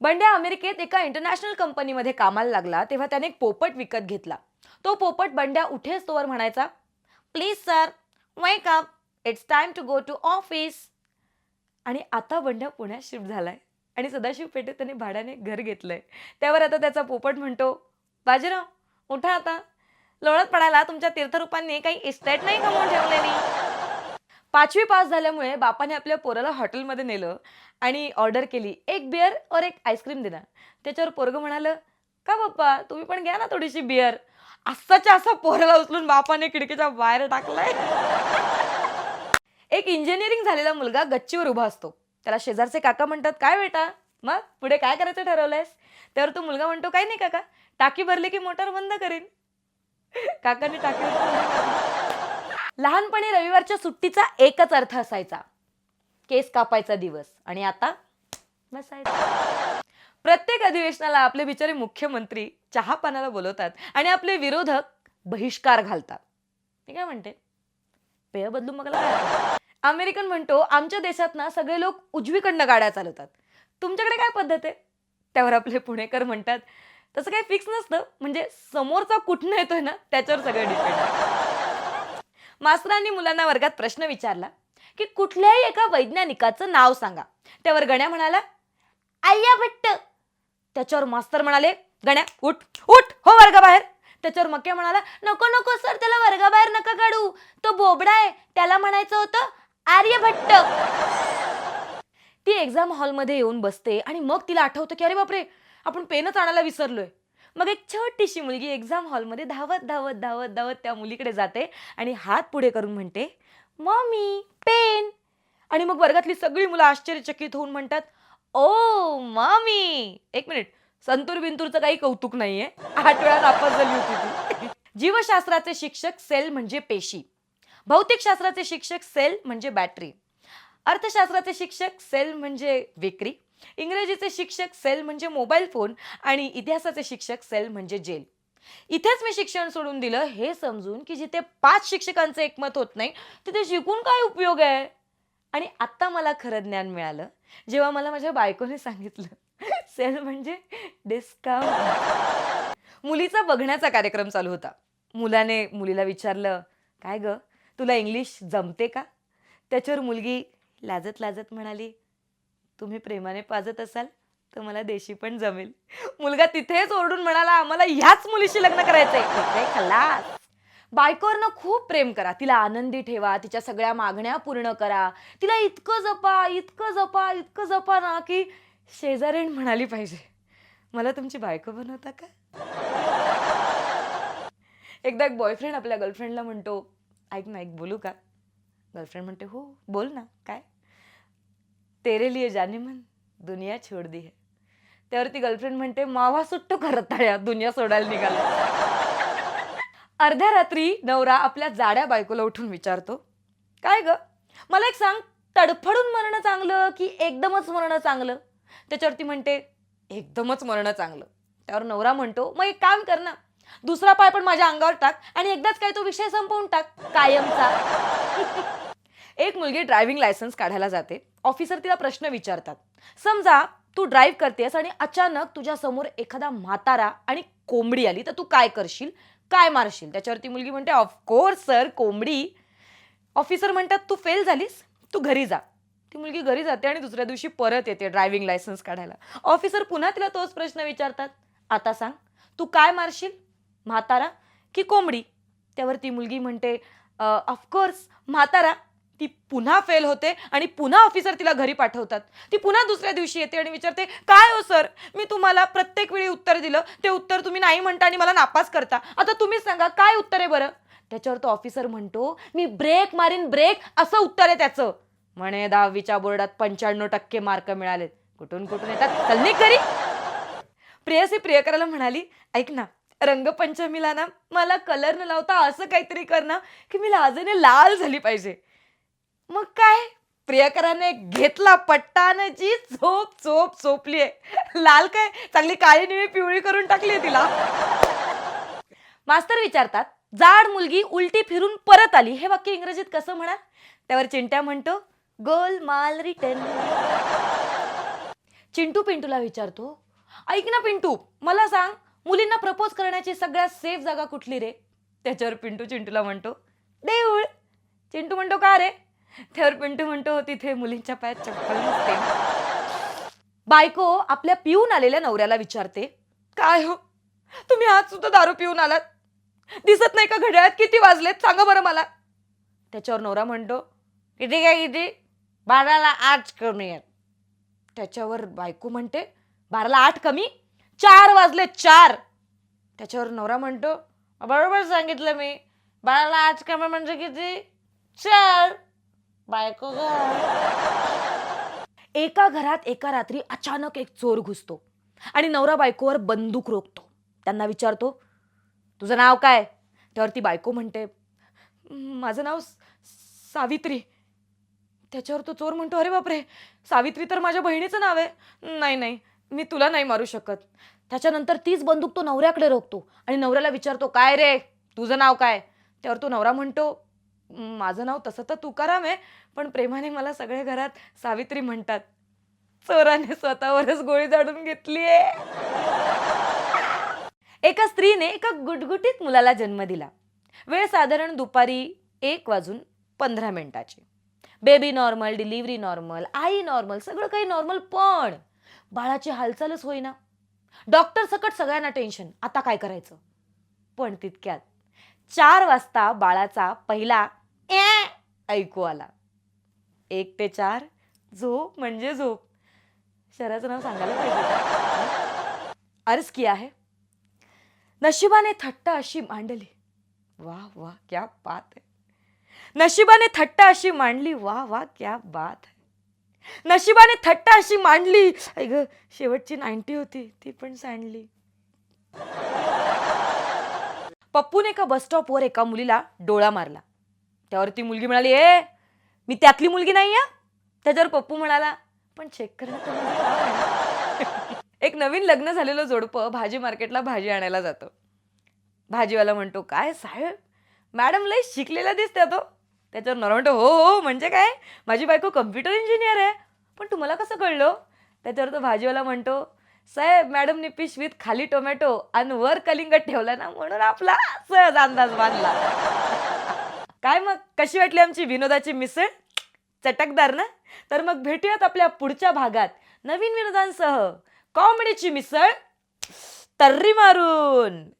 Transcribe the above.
बंड्या अमेरिकेत एका इंटरनॅशनल कंपनीमध्ये कामाला लागला तेव्हा त्याने एक पोपट विकत घेतला. तो पोपट बंड्या उठेच तोवर म्हणायचा please sir wake up it's time to go to office आणि आता बंड्या पुण्यात शिफ्ट झालाय. आणि सदाशिव पेठेत त्याने भाड्याने घर घेतलंय. त्यावर आता त्याचा पोपट म्हणतो बाजीराव उठा आता. लोळत पडायला तुमच्या तीर्थरूपांनी काही इस्टेट नाही कमवून ठेवलेली? पाचवी पास झाल्यामुळे बापाने आपल्या पोराला हॉटेलमध्ये नेलं आणि ऑर्डर केली. एक बिअर और एक आईस्क्रीम देणार. त्याच्यावर पोरगं म्हणालं का बाप्पा तुम्ही पण घ्या ना थोडीशी बिअर. असाच्या असा पोराला उचलून बापाने खिडकीच्या बाहेर टाकलाय. एक इंजिनिअरिंग झालेला मुलगा गच्चीवर उभा असतो. त्याला शेजारचे काका म्हणतात काय बेटा? मग पुढे काय करायचं ठरवलंयस? त्यावर तो मुलगा म्हणतो काय नाही काका टाकी भरली की मोटर बंद करेन. काकांनी टाकी लहानपणी रविवारच्या सुट्टीचा एकच अर्थ असायचा. केस कापायचा दिवस. आणि आता बसायचा प्रत्येक अधिवेशनाला आपले बिचारे मुख्यमंत्री चहा पानाला बोलवतात आणि आपले विरोधक बहिष्कार घालतात. मी काय म्हणते? पेय बदलू मग अमेरिकन म्हणतो आमच्या देशात ना सगळे लोक उजवीकडनं गाड्या चालवतात. तुमच्याकडे काय पद्धत आहे? त्यावर आपले पुणेकर म्हणतात. तसं काही फिक्स नसतं. म्हणजे समोरचा कुठनं येतोय ना त्याच्यावर सगळं डिपेंड मास्तरांनी मुलांना वर्गात प्रश्न विचारला की कुठल्याही एका वैज्ञानिकाचं नाव सांगा. त्यावर गण्या म्हणाला अय्याभट्ट त्याच्यावर मास्तर म्हणाले गण्या उठ उठ हो वर्गाबाहेर. त्याच्यावर मक्या म्हणाला नको नको सर त्याला वर्गाबाहेर नका काढू. तो बोबडा आहे त्याला म्हणायचं होतं आर्यभट्ट ती एक्झाम हॉलमध्ये येऊन बसते आणि मग तिला आठवतं की अरे बापरे आपण पेनच आणायला विसरलोय. मग एक छोटीशी मुलगी एक्झाम हॉलमध्ये धावत धावत धावत धावत त्या मुलीकडे जाते आणि हात पुढे करून म्हणते मम्मी पेन. आणि मग वर्गातली सगळी मुलं आश्चर्यचकित होऊन म्हणतात ओ मामी एक मिनिट संतूर बिंतूरचं काही कौतुक नाहीये. आठ वेळा नापास झाली होती ती. जीवशास्त्राचे शिक्षक सेल म्हणजे पेशी. भौतिकशास्त्राचे शिक्षक सेल म्हणजे बॅटरी. अर्थशास्त्राचे शिक्षक सेल म्हणजे विक्री इंग्रजीचे शिक्षक सेल म्हणजे मोबाईल फोन आणि इतिहासाचे शिक्षक सेल म्हणजे जेल. इथेच मी शिक्षण सोडून दिलं हे समजून की जिथे पाच शिक्षकांचं एकमत होत नाही तिथे शिकून काय उपयोग आहे? आणि आत्ता मला खरं ज्ञान मिळालं. जेव्हा मला माझ्या बायकोने सांगितलं सेल म्हणजे डिस्काउंट मुलीचा बघण्याचा कार्यक्रम चालू होता. मुलाने मुलीला विचारलं काय ग तुला इंग्लिश जमते का? त्याच्यावर मुलगी लाजत लाजत म्हणाली तुम्ही प्रेमाने पाजत असाल तर मला देशी पण जमेल. मुलगा तिथेच ओरडून म्हणाला आम्हाला ह्याच मुलीशी लग्न करायचंय. तिथे खलास? बायकोवरनं खूप प्रेम करा. तिला आनंदी ठेवा तिच्या सगळ्या मागण्या पूर्ण करा. तिला इतकं जपा इतकं जपा इतकं जपा ना की शेजारीण म्हणाली पाहिजे मला तुमची बायको बनवता का? एकदा एक बॉयफ्रेंड आपल्या गर्लफ्रेंडला म्हणतो ऐक ना एक बोलू का? गर्लफ्रेंड म्हणते हो बोल ना काय? तेरे लिए जाने मन दुनिया छोड दी है। त्यावरती गर्लफ्रेंड म्हणते मावा सुट्टो करत दुनिया सोडायला निघाला. अर्ध्या रात्री नवरा आपल्या जाड्या बायकोला उठून विचारतो काय ग? मला एक सांग तडफडून मरणं चांगलं की एकदमच मरणं चांगलं? त्याच्यावरती म्हणते एकदमच मरणं चांगलं. त्यावर नवरा म्हणतो मग एक काम कर ना दुसरा पाय पण माझ्या अंगावर टाक आणि एकदाच काय तो विषय संपवून टाक कायमचा. एक मुलगी ड्रायव्हिंग लायसन्स काढायला जाते. ऑफिसर तिला प्रश्न विचारतात. समजा तू ड्राईव्ह करतेस आणि अचानक तुझ्या समोर एखादा म्हातारा आणि कोंबडी आली तर तू काय करशील? काय मारशील? त्याच्यावरती मुलगी म्हणते ऑफकोर्स सर कोंबडी. ऑफिसर म्हणतात तू फेल झालीस? तू घरी जा. ती मुलगी घरी जाते आणि दुसऱ्या दिवशी परत येते ड्रायव्हिंग लायसन्स काढायला. ऑफिसर पुन्हा तिला तोच प्रश्न विचारतात. आता सांग तू काय मारशील? म्हातारा की कोंबडी? त्यावर ती मुलगी म्हणते ऑफकोर्स म्हातारा. ती पुन्हा फेल होते आणि पुन्हा ऑफिसर तिला घरी पाठवतात. ती पुन्हा दुसऱ्या दिवशी येते आणि विचारते काय हो सर मी तुम्हाला प्रत्येक वेळी उत्तर दिलं. ते उत्तर तुम्ही नाही म्हणता आणि मला नापास करता. आता तुम्हीच सांगा काय उत्तर आहे बरं? त्याच्यावर तो ऑफिसर म्हणतो मी ब्रेक मारीन ब्रेक असं उत्तर आहे त्याचं. म्हणे दहावीच्या बोर्डात पंच्याण्णव टक्के मार्क मिळालेत. कुठून कुठून येतात? चलनी करी घरी. प्रेयसी प्रियकराला म्हणाली ऐक ना रंगपंचमीला ना मला कलर न लावता असं काहीतरी कर ना की मी लाजेने लाल झाली पाहिजे. मग काय? प्रियकराने घेतला पट्टा आणि जी झोप झोप झोपली आहे लाल काय? चांगली काळी निळी पिवळी करून टाकली तिला. मास्तर विचारतात जाड मुलगी उलटी फिरून परत आली हे वाक्य इंग्रजीत कसं म्हणाल? त्यावर चिंट्या म्हणतो गोल माल रिटर्न. चिंटू पिंटूला विचारतो ऐक ना पिंटू मला सांग मुलींना प्रपोज करण्याची सगळ्यात सेफ जागा कुठली रे? त्याच्यावर पिंटू चिंटूला म्हणतो देऊळ. चिंटू म्हणतो का रे? त्यावर पिंटू म्हणतो तिथे मुलींच्या पायात चप्पल नसते. बायको आपल्या पिऊन आलेल्या नवऱ्याला विचारते काय हो? तुम्ही आज सुद्धा दारू पिऊन आलात? दिसत नाही का घड्याळात? किती वाजलेत? सांगा बरं मला. त्याच्यावर नवरा म्हणतो किती काय किती बाराला आठ कमी आहेत. त्याच्यावर बायको म्हणते बाराला आठ कमी? चार वाजले चार. त्याच्यावर नवरा म्हणतो बरोबर सांगितलं मी. बाराला आठ कमी म्हणजे किती? चार. बायको ग. एका घरात एका रात्री अचानक एक चोर घुसतो आणि नवरा बायकोवर बंदूक रोखतो. त्यांना विचारतो तुझं नाव काय? त्यावर ती बायको म्हणते माझं नाव सावित्री. त्याच्यावर तो चोर म्हणतो अरे बापरे! सावित्री तर माझ्या बहिणीचं नाव आहे. नाही नाही मी तुला नाही मारू शकत. त्याच्यानंतर तीच बंदूक तो नवऱ्याकडे रोखतो आणि नवऱ्याला विचारतो काय रे? तुझं नाव काय? त्यावर तो नवरा म्हणतो माझं नाव तसं तर तुकाराम आहे पण प्रेमाने मला सगळे घरात सावित्री म्हणतात. चोराने स्वतःवरच गोळी झाडून घेतली आहे. एका स्त्रीने एका गुटगुटीत मुलाला जन्म दिला. वेळ साधारण दुपारी एक वाजून पंधरा मिनिटाची. बेबी नॉर्मल डिलिव्हरी नॉर्मल आई नॉर्मल सगळं काही नॉर्मल पण बाळाची हालचालच होईना. डॉक्टर सकट सगळ्यांना टेन्शन आता काय करायचं? पण तितक्यात चार वाजता बाळाचा पहिला ऐकू आला. एक ते चार झोप म्हणजे झोप. शहराचं नाव सांगायला पाहिजे अर्ज किया आहे. नशिबाने थट्ट अशी मांडली. वाह वाह क्या बात है नशिबाने थट्ट अशी मांडली. वाह वाह क्या बात है नशिबाने थट्ट अशी मांडली. ऐ ग शेवटची नाईन्टी होती ती पण सांडली. पप्पूने एका बस स्टॉपवर एका मुलीला डोळा मारला. त्यावर ती मुलगी म्हणाली ए मी त्यातली मुलगी नाही या त्याच्यावर पप्पू म्हणाला पण चेक करणं एक नवीन लग्न झालेलं जोडपं भाजी मार्केटला भाजी आणायला जातं. भाजीवाला म्हणतो काय साहेब मॅडम लय शिकलेला दिसते तो. त्याच्यावर नवरा म्हणतो हो हो म्हणजे काय? माझी बायको कम्प्युटर इंजिनियर आहे. पण तुम्हाला कसं कळलं? त्याच्यावर तो भाजीवाला म्हणतो साहेब मॅडमने पिशवीत खाली टोमॅटो आणि वर कलिंगड ठेवला ना म्हणून आपला सहज अंदाज बांधला काय मग? कशी वाटली आमची विनोदाची मिसळ? चटकदार ना? तर मग भेटूयात आपल्या पुढच्या भागात. नवीन विनोदांसह. कॉमेडीची मिसळ. तर्री मारून.